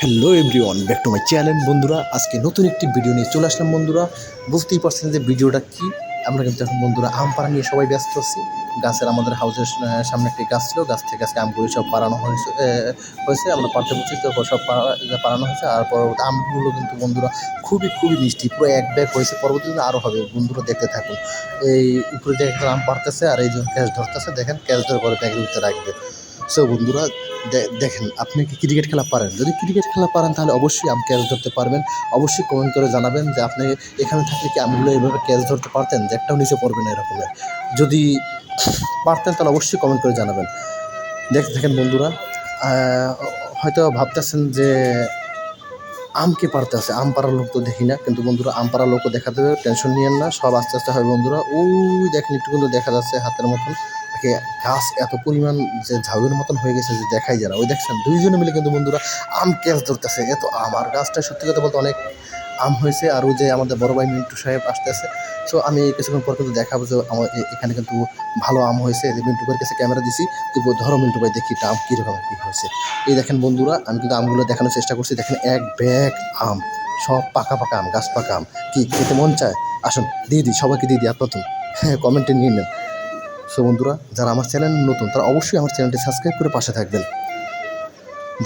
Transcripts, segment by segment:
Hello everyone, back to my channel. বন্ধুরা, আজকে নতুন একটি ভিডিও নিয়ে চলে আসলাম বন্ধুরা। বুঝতেই পারছেন যে ভিডিওটা কি? আমরা কিন্তু এখন বন্ধুরা আম পাড়া নিয়ে সবাই ব্যস্ত আছি। গাছের আমাদের হাউসের সামনে একটি গাছ ছিল। গাছ থেকে আজকে আমগুলো সব পাড়ানো হয়েছে হয়েছে। আমরা পাড়তে বলছি তো সব পাড়া- পাড়ানো হয়েছে। আর পরবর্তী আমগুলো কিন্তু বন্ধুরা খুবই খুবই মিষ্টি। পুরো এক ব্যাগ হয়েছে। পরবর্তীতে আরও হবে। বন্ধুরা, দেখতে থাকুন। এই উপরে একটা আম পাড়তেছে, আর এই যে ক্যাচ ধরতেছে, দেখেন ক্যাচ ধরে পরে ব্যাগের ভিতরে রাখবে। সো বন্ধুরা দেখেন, আপনি কি ক্রিকেট খেলা পারেন? যদি ক্রিকেট খেলা পারেন, তাহলে অবশ্যই আম ক্যাচ ধরতে পারবেন। অবশ্যই কমেন্ট করে জানাবেন যে আপনি এখানে থাকলে কি আমগুলো এইভাবে ক্যাচ ধরতে পারতেন? যে একটাও নিচে পড়বে না এরকমের যদি পারতেন, তাহলে অবশ্যই কমেন্ট করে জানাবেন। দেখ, দেখেন বন্ধুরা হয়তো ভাবতেছেন যে আম কে পারতে আছে, আম পাড়ার লোক তো দেখি না, কিন্তু বন্ধুরা, আম পাড়ার লোকও দেখা দেবে টেনশন নিয়েন না, সব আস্তে আস্তে হয় বন্ধুরা। ওই দেখেন, একটু কিন্তু দেখা যাচ্ছে হাতের মতন। একে গাছ এত পরিমাণ যে ঝাউয়ের মতন হয়ে গেছে যে দেখাই যারা ওই দেখছেন, দুইজনে মিলে কিন্তু বন্ধুরা আম ক্যাচ ধরতেছে। এত, আমার গাছটা সত্যি কথা বলতে অনেক আম হয়েছে, আর ওই যে আমাদের বড় ভাই মিন্টু সাহেব আসতেছে। সো আমি কিছুক্ষণ পর কিন্তু দেখাবো যে আমার এখানে কিন্তু ভালো আম হয়েছে। যে মিন্টু ভাইয়ের কাছে ক্যামেরা দিছি তো ধরো মিন্টু ভাই, দেখি আম কীরকম কী হয়েছে। এই দেখেন বন্ধুরা, আমি কিন্তু আমগুলো দেখানোর চেষ্টা করছি। দেখেন, এক ব্যাগ আম, সব পাকা পাকা আম, গাছ পাকা আম। কি, খেতে মন চায়? আসুন, দিয়ে দিই, সবাইকে দিয়ে দিই, আর প্রথম। হ্যাঁ কমেন্টে নিয়ে নেন। সো বন্ধুরা, যারা আমার চ্যানেল নতুন, তারা অবশ্যই আমার চ্যানেলটি সাবস্ক্রাইব করে পাশে থাকবেন।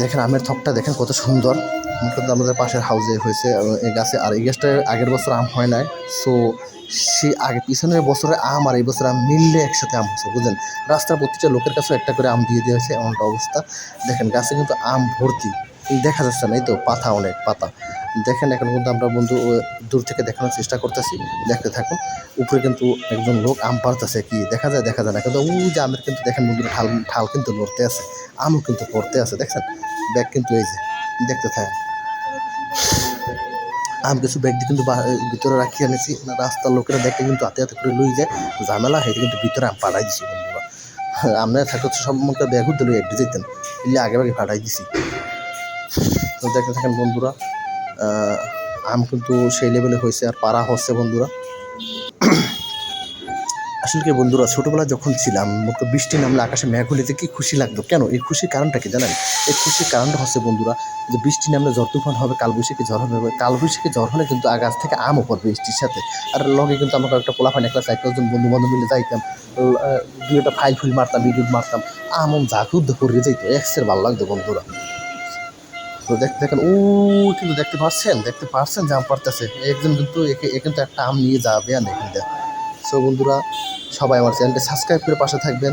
দেখেন আমের থকটা দেখেন কত সুন্দর। মোটামুটি আমাদের পাশের হাউজে হয়েছে এই গাছে। আর এই গাছটা আগের বছর আম হয় নাই। সো সে আগে পিছনের বছরে আম আর এই বছর আম মিললে একসাথে আম হয়েছে, বুঝলেন? রাস্তার প্রতিটা লোকের কাছে একটা করে আম দিয়ে দেওয়া হয়েছে, এমনটা অবস্থা। দেখেন গাছে কিন্তু আম ভর্তি। দেখা যাচ্ছে না, এই তো পাতা অনেক, পাতা। দেখেন, এখন কিন্তু আমরা বন্ধু দূর থেকে দেখানোর চেষ্টা করতেছি। দেখতে থাকুন, উপরে কিন্তু একজন লোক আম পারতেছে কি? দেখা যায় দেখা যায় না। কিন্তু ওই যে আমের কিন্তু দেখেন বন্ধুরা, ঢাল ঠাল কিন্তু লড়তে আছে, আমও কিন্তু পড়তে আছে, দেখছেন? ব্যাগ কিন্তু এই যে, দেখতে থাকেন। আম কিছু ব্যাগ দিয়ে কিন্তু ভিতরে রাখি আনেছি রাস্তার লোকেরা দেখে কিন্তু হাতে হাতে করে লই যায়। ঝামেলা হয়েছে কিন্তু ভিতরে আম পাঠাই দিছি বন্ধুরা। আমরা থাকতে সব মতো ব্যাগও দিল এডি যেতেন এলে আগে আগে পাঠাই দিছি। তো দেখতে থাকেন বন্ধুরা আম কিন্তু সেই লেভেলে হয়েছে আর পাড়া হচ্ছে বন্ধুরা। আসলে কি বন্ধুরা ছোটোবেলা যখন ছিলাম মতো বৃষ্টি নামলে আকাশে মেঘ হলে যে কি খুশি লাগতো, কেন? এই খুশির কারণটা কি জানেন? এই খুশির কারণটা হচ্ছে বন্ধুরা, যে বৃষ্টি নামলে ঝড় তুফান হবে, কালবৈশাখী ঝড় হবে, কালবৈশাখী ঝড় হলে কিন্তু আগাছ থেকে আমও পড়বে বৃষ্টির সাথে। আর লগে কিন্তু আমরা একটা পোলা ফাইন একটা চার পাঁচজন বন্ধু বান্ধব মিলে যাইতাম দুই একটা ফাইল ফুল মারতাম ইডুট মারতাম আমন ঝাঁকুদ্ধ করে যাইতো এক্সের ভালো লাগতো বন্ধুরা। তো দেখতে দেখেন, ও কিন্তু দেখতে পাচ্ছেন দেখতে পাচ্ছেন যে আম পারতেছে। একজন কিন্তু একে এ কিন্তু একটা আম নিয়ে যাবে আর এখান। সো বন্ধুরা, সবাই আমার চ্যানেলটা সাবস্ক্রাইব করে পাশে থাকবেন।